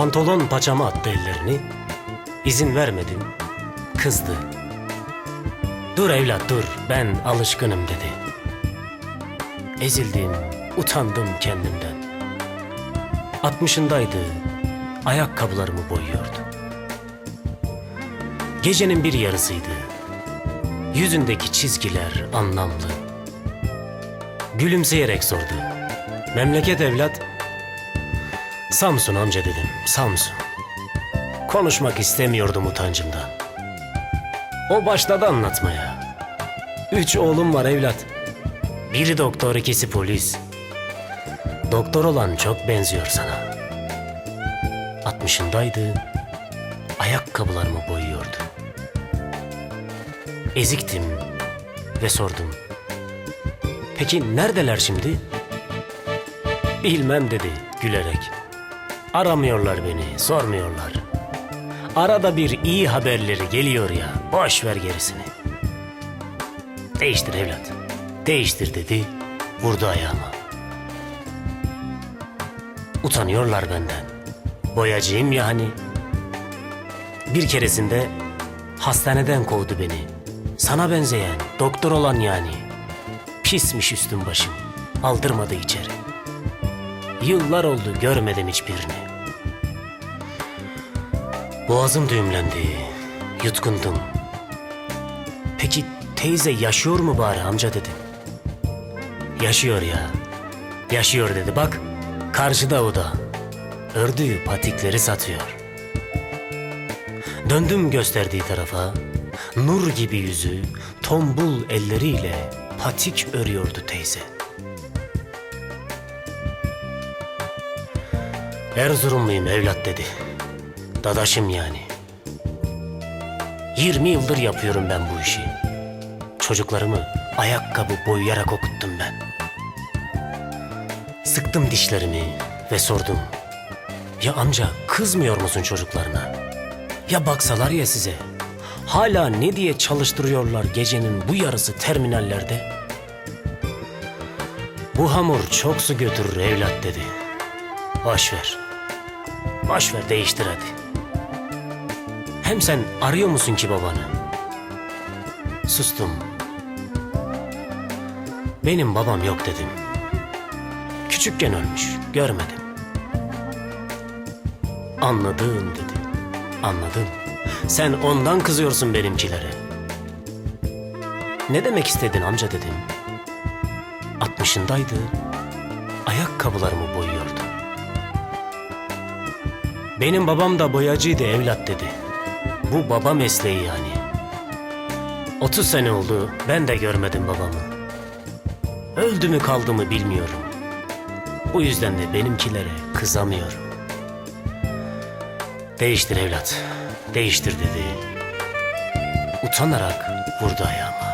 Pantolon paçama attı ellerini. İzin vermedim. Kızdı. Dur evlat dur ben alışkınım dedi. Ezildim, utandım kendimden. Altmışındaydı, ayakkabılarımı boyuyordu. Gecenin bir yarısıydı. Yüzündeki çizgiler anlamlı. Gülümseyerek sordu. Memleket evlat. Samsun amca dedim, Samsun. Konuşmak istemiyordum utancımdan. O başladı anlatmaya. Üç oğlum var evlat. Biri doktor, ikisi polis. Doktor olan çok benziyor sana. Altmışındaydı. Ayakkabılarımı boyuyordu. Eziktim ve sordum. Peki neredeler şimdi? Bilmem dedi gülerek. Aramıyorlar beni, sormuyorlar. Arada bir iyi haberleri geliyor ya, boş ver gerisini. Değiştir evlat, değiştir dedi, vurdu ayağıma. Utanıyorlar benden. Boyacıyım ya hani. Bir keresinde hastaneden kovdu beni. Sana benzeyen, doktor olan yani. Pismiş üstüm başım. Aldırmadı içeri. Yıllar oldu görmedim hiçbirini. Boğazım düğümlendi. Yutkundum. Peki teyze yaşıyor mu bari amca dedim. Yaşıyor ya. Yaşıyor dedi bak. Karşıda o da. Ördüğü patikleri satıyor. Döndüm gösterdiği tarafa. Nur gibi yüzü, tombul elleriyle patik örüyordu teyze. Erzurumluyum evlat dedi. Dadaşım yani. 20 yıldır yapıyorum ben bu işi. Çocuklarımı ayakkabı boyayarak okuttum ben. Sıktım dişlerimi ve sordum. Ya amca kızmıyor musun çocuklarına? Ya baksalar ya size. Hala ne diye çalıştırıyorlar gecenin bu yarısı terminallerde? Bu hamur çok su götürür evlat dedi. Boş ver. Boş ver değiştir hadi. Hem sen arıyor musun ki babanı? Sustum. Benim babam yok dedim. Küçükken ölmüş, görmedim. Anladım dedi. Anladım. Sen ondan kızıyorsun benimkilere. Ne demek istedin amca dedim. Altmışındaydı. Ayakkabılarımı boyuyordu. Benim babam da boyacıydı evlat dedi. Bu baba mesleği yani. 30 sene oldu ben de görmedim babamı. Öldü mü kaldı mı bilmiyorum. Bu yüzden de benimkilere kızamıyorum. Değiştir evlat, değiştir dedi. Utanarak vurdu ayağıma.